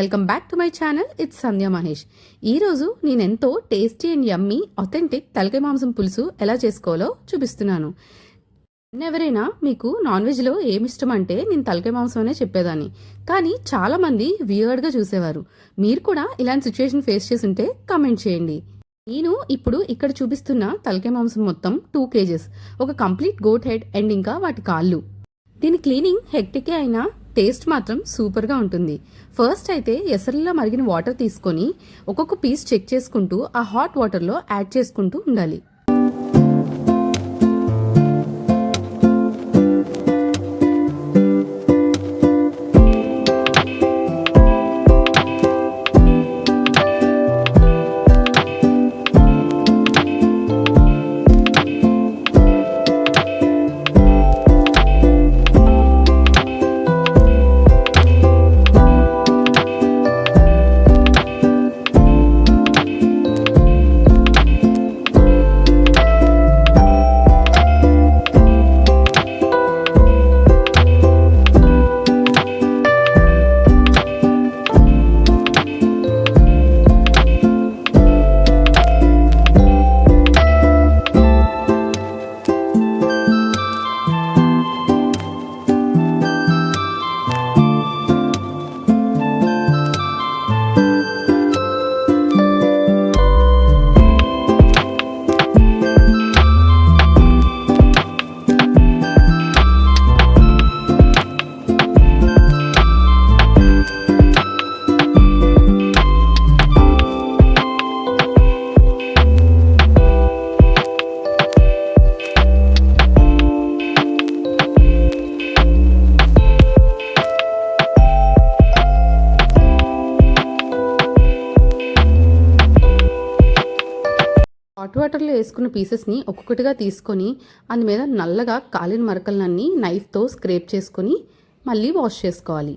Welcome back to my channel. It's Sandhya Mahesh ఈరోజు నేను ఎంతో టేస్టీ అండ్ యమ్మీ అథెంటిక్ తలకాయ మాంసం పులుసు ఎలా చేసుకోవాలో చూపిస్తున్నాను. ఎవరైనా మీకు నాన్ వెజ్లో ఏమి ఇష్టం అంటే నేను తలకాయ మాంసం అనే చెప్పేదాన్ని. కానీ చాలామంది వియర్డ్గా చూసేవారు. మీరు కూడా ఇలాంటి సిచ్యువేషన్ ఫేస్ చేసి ఉంటే కామెంట్ చేయండి. నేను ఇప్పుడు ఇక్కడ చూపిస్తున్న తలకాయ మాంసం మొత్తం టూ కేజెస్ ఒక కంప్లీట్ గోట్ హెడ్ అండ్ ఇంకా వాటి కాళ్ళు. దీని క్లీనింగ్ హెక్టికే అయినా టేస్ట్ మాత్రం సూపర్గా ఉంటుంది. ఫస్ట్ అయితే ఎసరిలో మరిగిన వాటర్ తీసుకొని ఒక్కొక్క పీస్ చెక్ చేసుకుంటూ ఆ హాట్ వాటర్లో యాడ్ చేసుకుంటూ ఉండాలి. వేసుకున్న పీసెస్ని ఒక్కొక్కటిగా తీసుకొని అందు మీద నల్లగా కాలిన మరకలన్నీ నైఫ్తో స్క్రేప్ చేసుకొని మళ్ళీ వాష్ చేసుకోవాలి.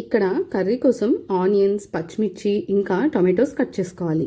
ఇక్కడ కర్రీ కోసం ఆనియన్స్ పచ్చిమిర్చి ఇంకా టొమాటోస్ కట్ చేసుకోవాలి.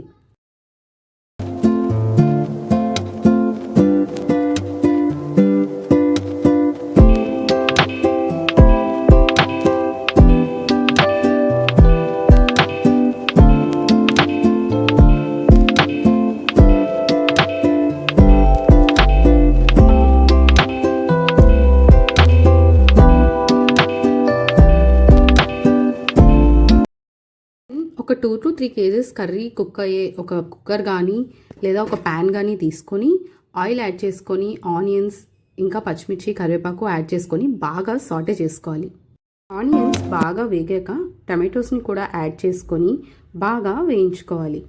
Two to three kgs curry cook అయ్యే ఒక కుక్కర్ కానీ లేదా ఒక ప్యాన్ కానీ తీసుకొని ఆయిల్ యాడ్ చేసుకొని ఆనియన్స్ ఇంకా పచ్చిమిర్చి కరివేపాకు యాడ్ చేసుకొని బాగా సాటే చేసుకోవాలి. ఆనియన్స్ బాగా వేగాక టమాటోస్ని కూడా యాడ్ చేసుకొని బాగా వేయించుకోవాలి.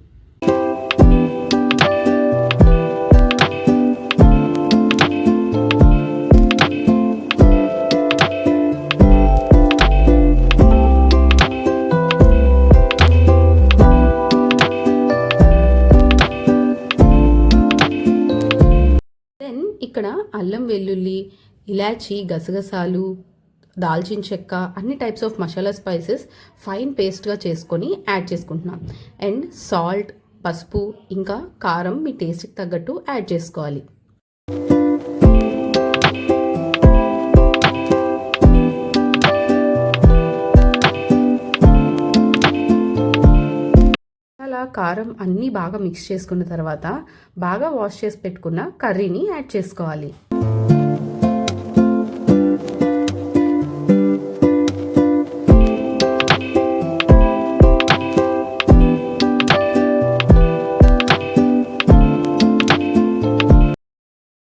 అల్లం వెల్లుల్లి ఇలాచి గసగసాలు దాల్చిన చెక్క అన్ని types of masala spices fine పేస్ట్గా చేసుకొని యాడ్ చేసుకుంటున్నాం. అండ్ సాల్ట్ పసుపు ఇంకా కారం మీ టేస్ట్కి తగ్గట్టు యాడ్ చేసుకోవాలి. కారం అన్నీ బాగా మిక్స్ చేసుకున్న తర్వాత బాగా వాష్ చేసి పెట్టుకున్న కర్రీని యాడ్ చేసుకోవాలి.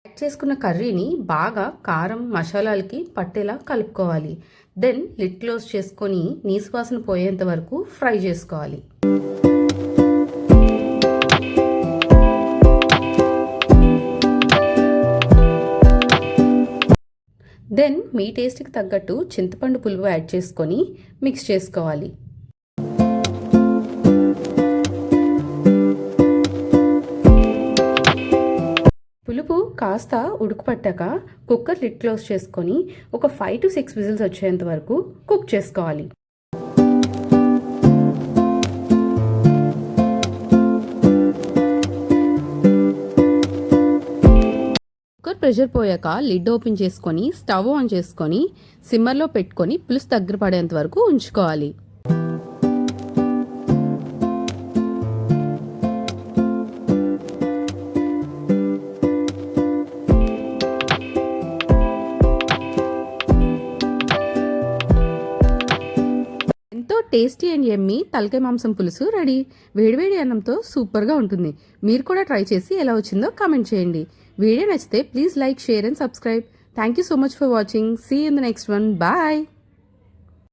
యాడ్ చేసుకున్న కర్రీని బాగా కారం మసాలాలకి పట్టేలా కలుపుకోవాలి. దెన్ లిడ్ క్లోజ్ చేసుకొని నీసు వాసన పోయేంత వరకు ఫ్రై చేసుకోవాలి. దెన్ మీ టేస్ట్కి తగ్గట్టు చింతపండు పులుపు యాడ్ చేసుకొని మిక్స్ చేసుకోవాలి. పులుపు కాస్త ఉడుకుపట్టాక కుక్కర్ లిడ్ క్లోజ్ చేసుకొని ఒక ఫైవ్ టు సిక్స్ విజిల్స్ వచ్చేంత వరకు కుక్ చేసుకోవాలి. ప్రెషర్ పోయాక లిడ్ ఓపెన్ చేసుకొని స్టవ్ ఆన్ చేసుకొని సిమ్మర్లో పెట్టుకొని పులుసు దగ్గర పడేంత వరకు ఉంచుకోవాలి. టేస్టీ అండ్ ఎమ్మి తలకాయ మాంసం పులుసు రెడీ. వేడివేడి అన్నంతో సూపర్గా ఉంటుంది. మీరు కూడా ట్రై చేసి ఎలా వచ్చిందో కామెంట్ చేయండి. వీడియో నచ్చితే please like share and subscribe. Thank you so much for watching see in the next one bye